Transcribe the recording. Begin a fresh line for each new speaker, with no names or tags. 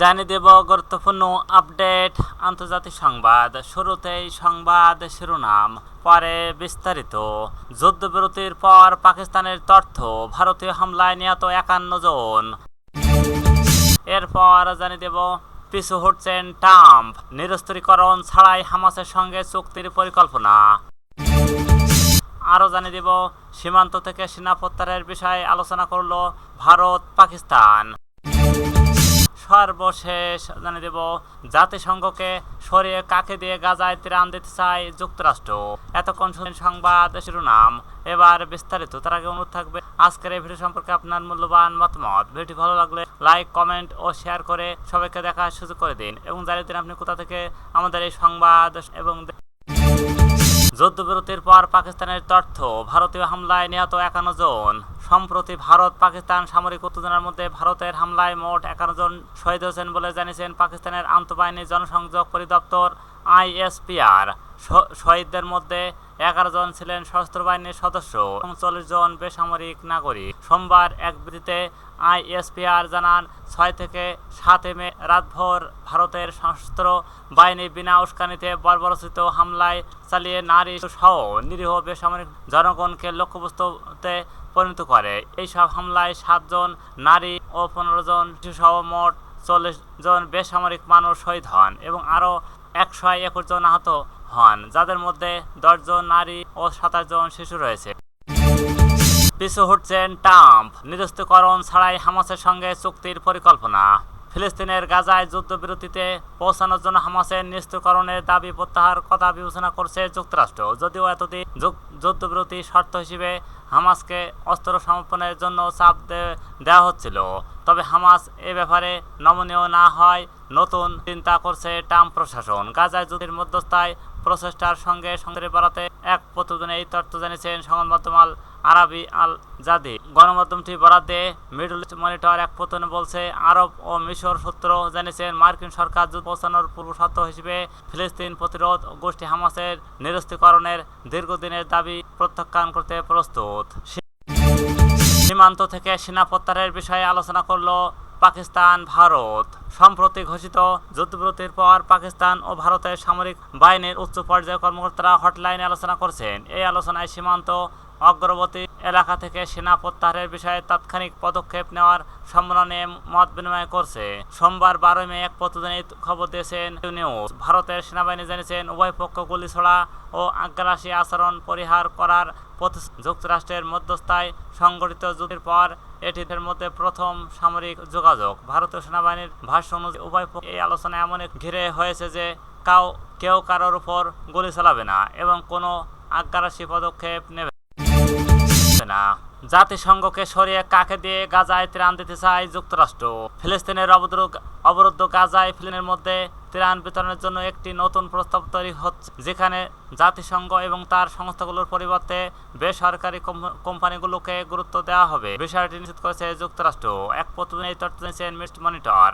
জানিয়ে দেব গুরুত্বপূর্ণ আপডেট। আন্তর্জাতিক সংবাদ, শুরুতেই সংবাদ শিরোনাম, পরে বিস্তারিত। যুদ্ধবিরতির পর পাকিস্তানের তথ্য, ভারতীয় হামলায় নিহত একান্ন জন। এরপর জানিয়ে দেব, পিছু হটছেন ট্রাম্প। নিরস্ত্রীকরণ ছাড়াই হামাসের সঙ্গে চুক্তির পরিকল্পনা। আরও জানিয়ে দেব, সীমান্ত থেকে সেনা প্রত্যাহারের বিষয়ে আলোচনা করল ভারত পাকিস্তান সর্বশেষ জানিয়ে দেব, জাতিসংঘকে সরিয়ে কাকে দিয়ে গাজায় ত্রাণ দিতে চায় যুক্তরাষ্ট্র। এতক্ষণ শুনলেন সংবাদ শিরোনাম। এবার বিস্তারিত, তার আগে অনুরোধ থাকবে, আজকের এই ভিডিও সম্পর্কে আপনার মূল্যবান মতামত। ভিডিওটি ভালো লাগলে লাইক, কমেন্ট ও শেয়ার করে সবাইকে দেখার সুযোগ করে দিন এবং জানিয়ে দিন আপনি কোথা থেকে আমাদের এই সংবাদ এবং যুদ্ধবিরতির পর পাকিস্তানের তথ্য, ভারতীয় হামলায় নিহত একান্ন জন। সম্প্রতি ভারত, পাকিস্তান সামরিক উত্তেজনার মধ্যে ভারতের হামলায় মোট একান্ন জন শহীদ হয়েছেন বলে জানিয়েছেন পাকিস্তানের আন্তঃবাহিনী জনসংযোগ পরিদপ্তর। আইএসপিআর। শহীদদের মধ্যে এগারো জন ছিলেন সশস্ত্র বাহিনীর সদস্য চল্লিশ জন বেসামরিক নাগরিক। সোমবার এক বিবৃতিতে আইএসপিআর জানান, ছয় থেকে সাতে মে রাতভর ভারতের সশস্ত্র বাহিনী বিনা উস্কানিতে বর্বরচিত হামলায় চালিয়ে নারী সহ নিরীহ বেসামরিক জনগণকে লক্ষ্যবস্তুতে পরিণত করে। এইসব হামলায় সাতজন নারী ও পনেরো জন শিশুসহ মোট চল্লিশ জন বেসামরিক মানুষ শহীদ হন এবং আরও একশো একুশ জন আহত হন, যাদের মধ্যে দশ জন নারী ও সাতাশ জন শিশু রয়েছে। পিছু হটছেন ট্রাম্প। নিরস্তকরণ ছাড়াই হামাসের সঙ্গে চুক্তির পরিকল্পনা। ফিলিস্তিনের গাজায় যুদ্ধবিরতিতে পৌঁছানোর জন্য হামাসের নিরস্ত্রীকরণের দাবি প্রত্যাহার কথা বিবেচনা করছে যুক্তরাষ্ট্র। যদিও এতদিন যুদ্ধবিরতি শর্ত হিসেবে হামাসকে অস্ত্র সমর্পণের জন্য চাপ দেওয়া হচ্ছিল। তবে হামাস এ ব্যাপারে নমনীয় না হয় নতুন চিন্তা করছে ট্রাম্প প্রশাসন। গাজায় যুদ্ধের মধ্যস্থায় প্রচেষ্টার সঙ্গে সঙ্গে বাড়াতে এক প্রতিবেদনে এই তথ্য জানিয়েছেন সংবাদ মাধ্যম আরবি আল জাদি গণমাধ্যমটি দিয়ে মিডল ইস্ট মনিটর এক প্রতিবেদনে বলছে, আরব ও মিশর সূত্র জানিয়েছেন মার্কিন সরকার যুদ্ধ পৌঁছানোর পূর্ব শর্ত হিসেবে ফিলিস্তিন প্রতিরোধ গোষ্ঠী হামাসের নিরস্ত্রীকরণের দীর্ঘদিনের দাবি প্রত্যাখ্যান করতে প্রস্তুত। সীমান্ত থেকে সেনা প্রত্যাহারের বিষয়ে আলোচনা করল পাকিস্তান, ভারত। সম্প্রতি ঘোষিত যুদ্ধবিরতির পর পাকিস্তান ও ভারতের সামরিক বাহিনীর উচ্চ পর্যায়ের কর্মকর্তারা হটলাইনে আলোচনা করছেন। এই আলোচনায় সীমান্ত অগ্রবর্তী এলাকা থেকে সেনা প্রত্যাহারের বিষয়ে তাৎক্ষণিক পদক্ষেপ নেওয়ার নিয়ে মত বিনিময় করছে। সোমবার বারোই মে এক প্রতিদিনে খবর দিয়েছেন নিউজ। ভারতের সেনাবাহিনী জানিয়েছেন, উভয় পক্ষ গুলি ছড়া ও আগ্রাসী আচরণ পরিহার করার যুক্তরাষ্ট্রের মধ্যস্থায় সংগঠিত যুদ্ধের পর এটিদের মধ্যে প্রথম সামরিক যোগাযোগ। ভারতীয় সেনাবাহিনীর ভাষ্য অনুযায়ী, উভয় পক্ষ এই আলোচনা এমন ঘিরে হয়েছে যে কাউ কেউ কারোর উপর গুলি চালাবে না এবং কোনো আগ্রাসী পদক্ষেপ নেবে না। জাতিসংঘকে সরিয়ে কাকে দিয়ে গাজায় ত্রাণ দিতে চায় যুক্তরাষ্ট্র? ফিলিস্তিনের অবরোধ অবরুদ্ধ গাজায় ফিলিনের মধ্যে ত্রাণ বিতরণের জন্য একটি নতুন প্রস্তাব তৈরি হচ্ছে, যেখানে জাতিসংঘ এবং তার সংস্থাগুলোর পরিবর্তে বেসরকারি কোম্পানিগুলোকে গুরুত্ব দেওয়া হবে। বিষয়টি নিশ্চিত করেছে যুক্তরাষ্ট্র। এক প্রতিদিন এই তথ্য দিয়েছেন মিস্ট মনিটর।